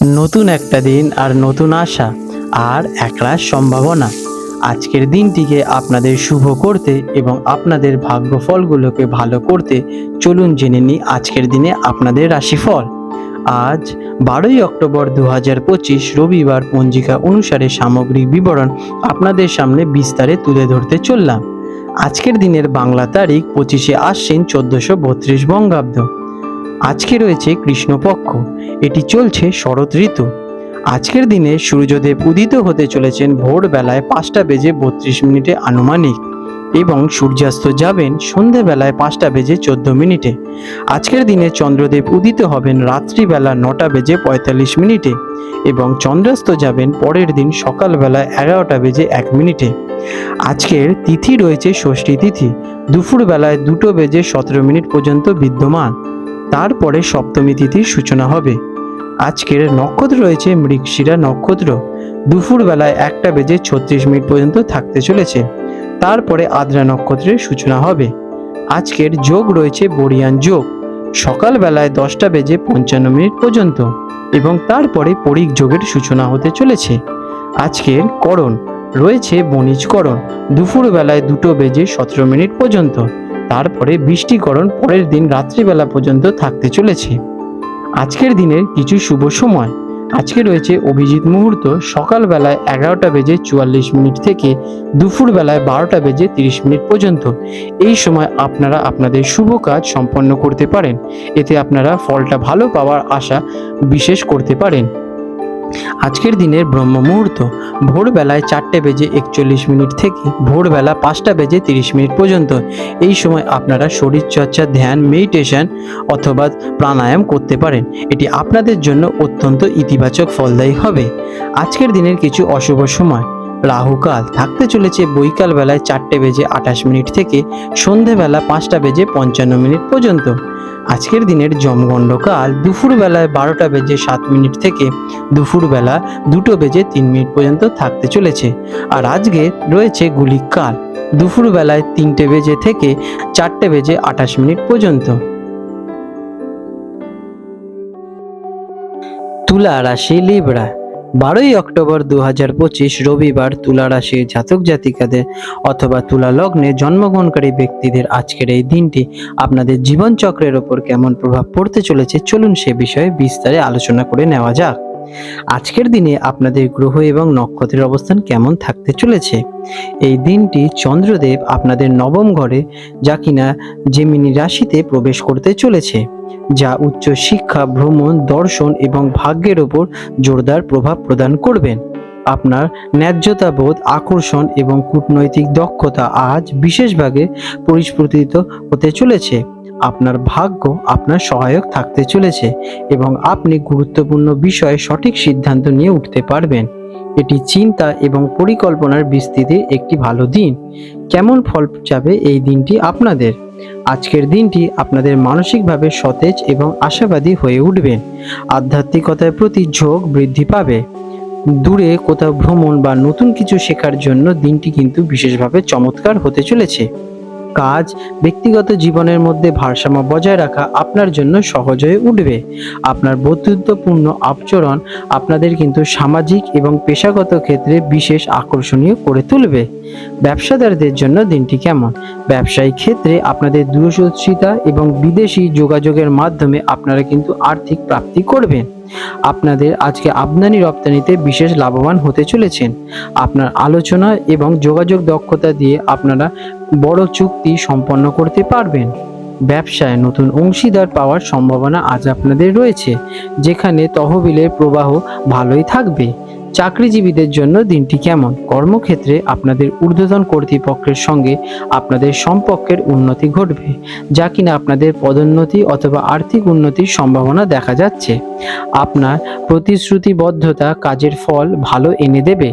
নতুন একটা দিন আর নতুন আশা আর একরাশ সম্ভাবনা। আজকের দিনটিকে আপনাদের শুভ করতে এবং আপনাদের ভাগ্যফলগুলোকে ভালো করতে চলুন জেনে নিই আজকের দিনে আপনাদের রাশিফল। আজ বারোই অক্টোবর দু হাজার পঁচিশ রবিবার পঞ্জিকা অনুসারে সামগ্রিক বিবরণ আপনাদের সামনে বিস্তারে তুলে ধরতে চললাম। আজকের দিনের বাংলা তারিখ পঁচিশে আশ্বিন চোদ্দোশো বত্রিশ বঙ্গাব্দ। আজকে রয়েছে কৃষ্ণপক্ষ। এটি চলছে শরৎ ঋতু। আজকের দিনে সূর্যদেব উদিত হতে চলেছেন ভোরবেলায় পাঁচটা বেজে বত্রিশ মিনিটে আনুমানিক এবং সূর্যাস্ত যাবেন সন্ধেবেলায় পাঁচটা বেজে চোদ্দ মিনিটে। আজকের দিনে চন্দ্রদেব উদিত হবেন রাত্রিবেলা নটা বেজে পঁয়তাল্লিশ মিনিটে এবং চন্দ্রাস্ত যাবেন পরের দিন সকালবেলা এগারোটা বেজে এক মিনিটে। আজকের তিথি রয়েছে ষষ্ঠী তিথি। দুপুরবেলায় দুটো বেজে সতেরো মিনিট পর্যন্ত বিদ্যমান। তারপরে সপ্তমী তিথির সূচনা হবে। আজকের নক্ষত্র রয়েছে মৃগশিরা নক্ষত্র। দুপুর বেলায় একটা বেজে ছত্রিশ মিনিট পর্যন্ত থাকতে চলেছে। তারপরে আদ্রা নক্ষত্রের সূচনা হবে। আজকের যোগ রয়েছে বরিয়ান যোগ। সকালবেলায় দশটা বেজে পঞ্চান্ন মিনিট পর্যন্ত এবং তারপরে পরিক যোগের সূচনা হতে চলেছে। আজকের করণ। রয়েছে বণিজকরণ দুপুর বেলায় দুটো বেজে সতেরো মিনিট পর্যন্ত। তারপরে বৃষ্টিকরণ পরের দিন রাত্রিবেলা পর্যন্ত থাকতে চলেছে। আজকের দিনের কিছু শুভ সময়। আজকে রয়েছে অভিজিৎ মুহূর্ত, সকালবেলায় এগারোটা বেজে চুয়াল্লিশ মিনিট থেকে দুপুরবেলায় বারোটা বেজে তিরিশ মিনিট পর্যন্ত। এই সময় আপনারা আপনাদের শুভ কাজ সম্পন্ন করতে পারেন। এতে আপনারা ফলটা ভালো পাওয়ার আশা বিশেষ করতে পারেন। আজকের দিনের ব্রহ্ম মুহূর্ত ভোরবেলায় চারটে বেজে একচল্লিশ মিনিট থেকে ভোরবেলা পাঁচটা বেজে তিরিশ মিনিট পর্যন্ত। এই সময় আপনারা শরীরচর্চা, ধ্যান, মেডিটেশন অথবা প্রাণায়াম করতে পারেন। এটি আপনাদের জন্য অত্যন্ত ইতিবাচক ফলদায়ী হবে। আজকের দিনের কিছু অশুভ সময়। রাহুকাল থাকতে চলেছে বৈকাল বেলায় চারটে বেজে আঠাশ মিনিট থেকে সন্ধেবেলা পাঁচটা বেজে পঞ্চান্ন মিনিট পর্যন্ত। আজকের দিনের জমগণ্ডকাল দুপুরবেলায় বারোটা বেজে সাত মিনিট থেকে দুপুরবেলা দুটো বেজে তিন মিনিট পর্যন্ত থাকতে চলেছে। আর আজকে রয়েছে গুলিকাল দুপুরবেলায় তিনটে বেজে থেকে চারটে বেজে আঠাশ মিনিট পর্যন্ত। তুলা রাশি লিবড়া বারোই অক্টোবর দু হাজার পঁচিশ রবিবার তুলা রাশির জাতক জাতিকাদের অথবা তুলা লগ্নে জন্মগ্রহণকারী ব্যক্তিদের আজকের এই দিনটি আপনাদের জীবনচক্রের ওপর কেমন প্রভাব পড়তে চলেছে চলুন সে বিষয়ে বিস্তারে আলোচনা করে নেওয়া যাক। আজকের দিনে আপনাদের গ্রহ এবং নক্ষত্রের অবস্থান কেমন থাকতে চলেছে? এই দিনটি চন্দ্রদেব আপনাদের নবম ঘরে, যা কিনা জেমিনি রাশিতে প্রবেশ করতে চলেছে, যা উচ্চ শিক্ষা, ভ্রমণ, দর্শন এবং ভাগ্যের ওপর জোরদার প্রভাব প্রদান করবেন। আপনার ন্যায্যতাবোধ আকর্ষণ এবং কূটনৈতিক দক্ষতা আজ বিশেষভাবে পরিস্ফুটিত হতে চলেছে। আপনার ভাগ্য আপনার সহায়ক থাকতে চলেছে এবং আপনি গুরুত্বপূর্ণ বিষয়ে সঠিক সিদ্ধান্ত নিয়ে উঠতে পারবেন। এটি চিন্তা এবং পরিকল্পনার বিস্তৃতির একটি ভালো দিন। কেমন ফল যাবে এই দিনটি আপনাদের? আজকের দিনটি আপনাদের মানসিকভাবে সতেজ এবং আশাবাদী হয়ে উঠবেন আধ্যাত্মিকতার প্রতি ঝোঁক বৃদ্ধি পাবে। দূরে কোথাও ভ্রমণ বা নতুন কিছু শেখার জন্য দিনটি কিন্তু বিশেষভাবে চমৎকার হতে চলেছে। কাজ ব্যক্তিগত জীবনের মধ্যে ভারসাম্য বজায় রাখা আপনার জন্য সহজ হয়ে উঠবে। আপনার বন্ধুত্বপূর্ণ আচরণ আপনাদের কিন্তু সামাজিক এবং পেশাগত ক্ষেত্রে বিশেষ আকর্ষণীয় করে তুলবে। ব্যবসাদারদের জন্য দিনটি কেমন? ব্যবসায়িক ক্ষেত্রে আপনাদের দূরদর্শিতা এবং বিদেশি যোগাযোগের মাধ্যমে আপনারা কিন্তু আর্থিক প্রাপ্তি করবেন। আপনাদের আজকে আমদানি রপ্তানিতে বিশেষ লাভবান হতে চলেছেন। আপনার আলোচনা এবং যোগাযোগ দক্ষতা দিয়ে আপনারা বড় চুক্তি সম্পন্ন করতে পারবেন। ব্যবসায় নতুন অংশীদার পাওয়ার সম্ভাবনা আজ আপনাদের রয়েছে, যেখানে তহবিলের প্রবাহ ভালোই থাকবে। চাকরিজীবীদের জন্য দিনটি কেমন? কর্মক্ষেত্রে আপনাদের ঊর্ধ্বতন কর্তৃপক্ষের সঙ্গে আপনাদের সম্পর্কের উন্নতি ঘটবে, যা কিনা আপনাদের পদোন্নতি অথবা আর্থিক উন্নতির সম্ভাবনা দেখা যাচ্ছে। আপনার প্রতিশ্রুতিবদ্ধতা কাজের ফল ভালো এনে দেবে।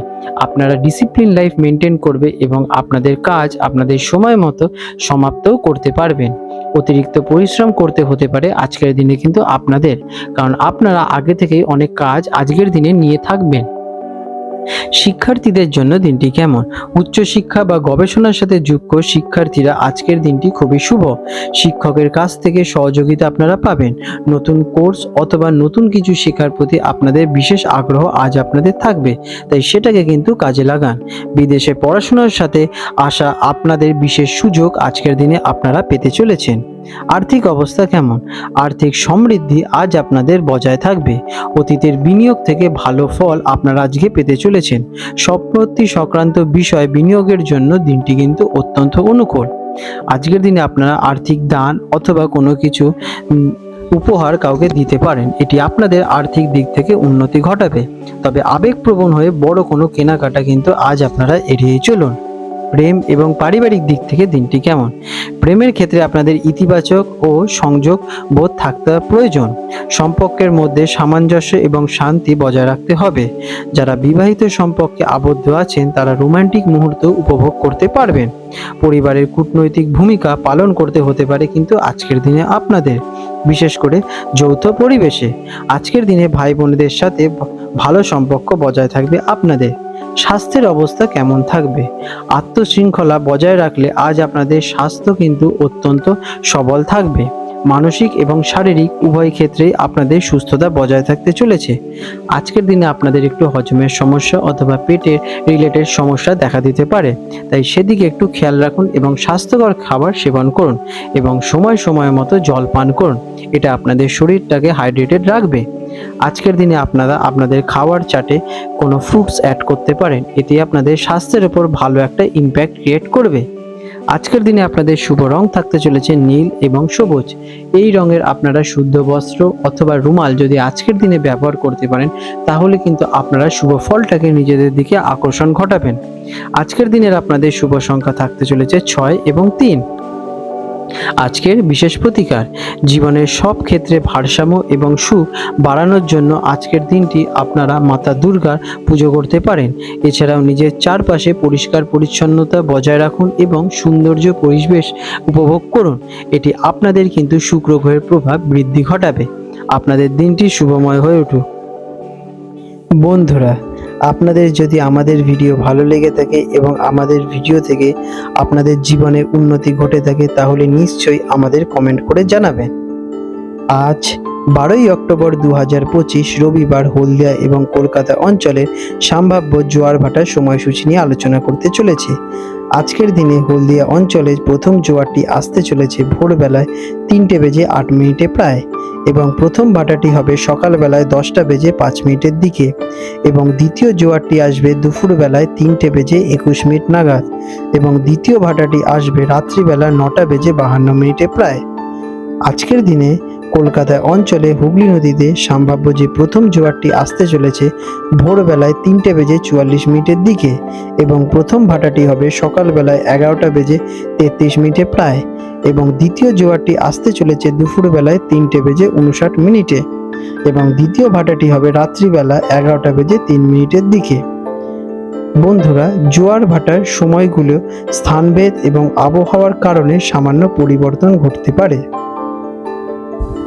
আপনারা ডিসিপ্লিন লাইফ মেনটেন করবে এবং আপনাদের কাজ আপনাদের সময় মতো সমাপ্তও করতে পারবেন। অতিরিক্ত পরিশ্রম করতে হতে পারে আজকের দিনে কিন্তু আপনাদের, কারণ আপনারা আগে থেকেই অনেক কাজ আজকের দিনে নিয়ে থাকবেন। শিক্ষার্থীদের জন্য দিনটি কেমন? উচ্চশিক্ষা বা গবেষণার সাথে যুক্ত শিক্ষার্থীরা আজকের দিনটি খুবই শুভ। শিক্ষকের কাছ থেকে সহযোগিতা আপনারা পাবেন। নতুন কোর্স অথবা নতুন কিছু শেখার প্রতি আপনাদের বিশেষ আগ্রহ আজ আপনাদের থাকবে, তাই সেটাকে কিন্তু কাজে লাগান। বিদেশে পড়াশোনার সাথে আসা আপনাদের বিশেষ সুযোগ আজকের দিনে আপনারা পেতে চলেছেন। আর্থিক অবস্থা কেমন? আর্থিক সমৃদ্ধি আজ আপনাদের বজায় থাকবে। অতীতের বিনিয়োগ থেকে ভালো ফল আপনারা আজকে পেতে চলেছেন। সম্পত্তি সংক্রান্ত বিষয় বিনিয়োগের জন্য দিনটি কিন্তু অত্যন্ত অনুকূল। আজকের দিনে আপনারা আর্থিক দান অথবা কোনো কিছু উপহার কাউকে দিতে পারেন। এটি আপনাদের আর্থিক দিক থেকে উন্নতি ঘটাবে। তবে আবেগপ্রবণ হয়ে বড় কোনো কেনাকাটা কিন্তু আজ আপনারা এড়িয়ে চলুন। প্রেম এবং পারিবারিক দিক থেকে দিনটি কেমন? প্রেমের ক্ষেত্রে আপনাদের ইতিবাচক ও সংযোগ বোধ থাকতে প্রয়োজন। সম্পর্কের মধ্যে সামঞ্জস্য এবং শান্তি বজায় রাখতে হবে। যারা বিবাহিত সম্পর্কে আবদ্ধ আছেন, তারা রোমান্টিক মুহূর্ত উপভোগ করতে পারবেন। পরিবারের কূটনৈতিক ভূমিকা পালন করতে হতে পারে কিন্তু আজকের দিনে আপনাদের, বিশেষ করে যৌথ পরিবেশে। আজকের দিনে ভাই বোনদের সাথে ভালো সম্পর্ক বজায় থাকবে আপনাদের। স্বাস্থ্যের অবস্থা কেমন থাকবে? আত্মশৃঙ্খলা বজায় রাখলে আজ আপনাদের স্বাস্থ্য কিন্তু অত্যন্ত সবল থাকবে। মানসিক এবং শারীরিক উভয় ক্ষেত্রেই আপনাদের সুস্থতা বজায় থাকতে চলেছে। আজকের দিনে আপনাদের একটু হজমের সমস্যা অথবা পেটের রিলেটেড সমস্যা দেখা দিতে পারে। তাই সেদিকে একটু খেয়াল রাখুন এবং স্বাস্থ্যকর খাবার সেবন করুন এবং সময় সময় মতো জল পান করুন। এটা আপনাদের শরীরটাকে হাইড্রেটেড রাখবে। আজকের দিনে আপনারা আপনাদের খাওয়ার চাটে কোনো ফ্রুটস অ্যাড করতে পারেন। এতে আপনাদের স্বাস্থ্যের উপর ভালো একটা ইম্প্যাক্ট ক্রিয়েট করবে। আজকের দিনে আপনাদের শুভ রং থাকতে চলেছে নীল এবং সবুজ। এই রঙের আপনারা শুদ্ধ বস্ত্র অথবা রুমাল যদি আজকের দিনে ব্যবহার করতে পারেন, তাহলে কিন্তু আপনারা শুভ ফলটাকে নিজেদের দিকে আকর্ষণ ঘটাবেন। আজকের দিনের আপনাদের শুভ সংখ্যা থাকতে চলেছে ছয় এবং তিন। আজকের বিশেষ প্রতিকার, জীবনের সব ক্ষেত্রে ভারসাম্য এবং সুখ বাড়ানোর জন্য আজকের দিনটি আপনারা মাতা দুর্গার পুজো করতে পারেন। এছাড়াও নিজের চারপাশে পরিষ্কার পরিচ্ছন্নতা বজায় রাখুন এবং সৌন্দর্য পরিবেশ উপভোগ করুন। এটি আপনাদের কিন্তু শুক্র গ্রহের প্রভাব বৃদ্ধি ঘটাবে। আপনাদের দিনটি শুভময় হয়ে উঠুক। বন্ধুরা আপনাদের যদি আমাদের ভিডিও ভালো লেগে থাকে এবং আমাদের ভিডিও থেকে আপনাদের জীবনে উন্নতি ঘটে থাকে, তাহলে নিশ্চয়ই আমাদের কমেন্ট করে জানাবেন। আজ বারোই অক্টোবর দু হাজার পঁচিশ, রবিবার হলদিয়া এবং কলকাতা অঞ্চলের সম্ভাব্য জোয়ার ভাটার সময়সূচি নিয়ে আলোচনা করতে চলেছে। আজকের দিনে হলদিয়া অঞ্চলে প্রথম জোয়ারটি আসতে চলেছে ভোরবেলায় তিনটে বেজে আট মিনিটে প্রায় এবং প্রথম ভাটাটি হবে সকালবেলায় দশটা বেজে পাঁচ মিনিটের দিকে এবং দ্বিতীয় জোয়ারটি আসবে দুপুরবেলায় তিনটে বেজে একুশ মিনিট নাগাদ এবং দ্বিতীয় ভাটাটি আসবে রাত্রিবেলা নটা বেজে বাহান্ন মিনিটে প্রায়। আজকের দিনে কলকাতায় অঞ্চলে হুগলি নদীতে সম্ভাব্য যে প্রথম জোয়ারটি আসতে চলেছে, ভোরবেলায় তিনটে বেজে চুয়াল্লিশ মিনিটের দিকে এবং প্রথম ভাটাটি হবে সকালবেলায় এগারোটা বেজে তেত্রিশ মিনিটে প্রায় এবং দ্বিতীয় জোয়ারটি আসতে চলেছে দুপুরবেলায় তিনটে বেজে উনষাট মিনিটে এবং দ্বিতীয় ভাটাটি হবে রাত্রিবেলা এগারোটা বেজে তিন মিনিটের দিকে। বন্ধুরা, জোয়ার ভাটার সময়গুলো স্থানভেদ এবং আবহাওয়ার কারণে সামান্য পরিবর্তন ঘটতে পারে।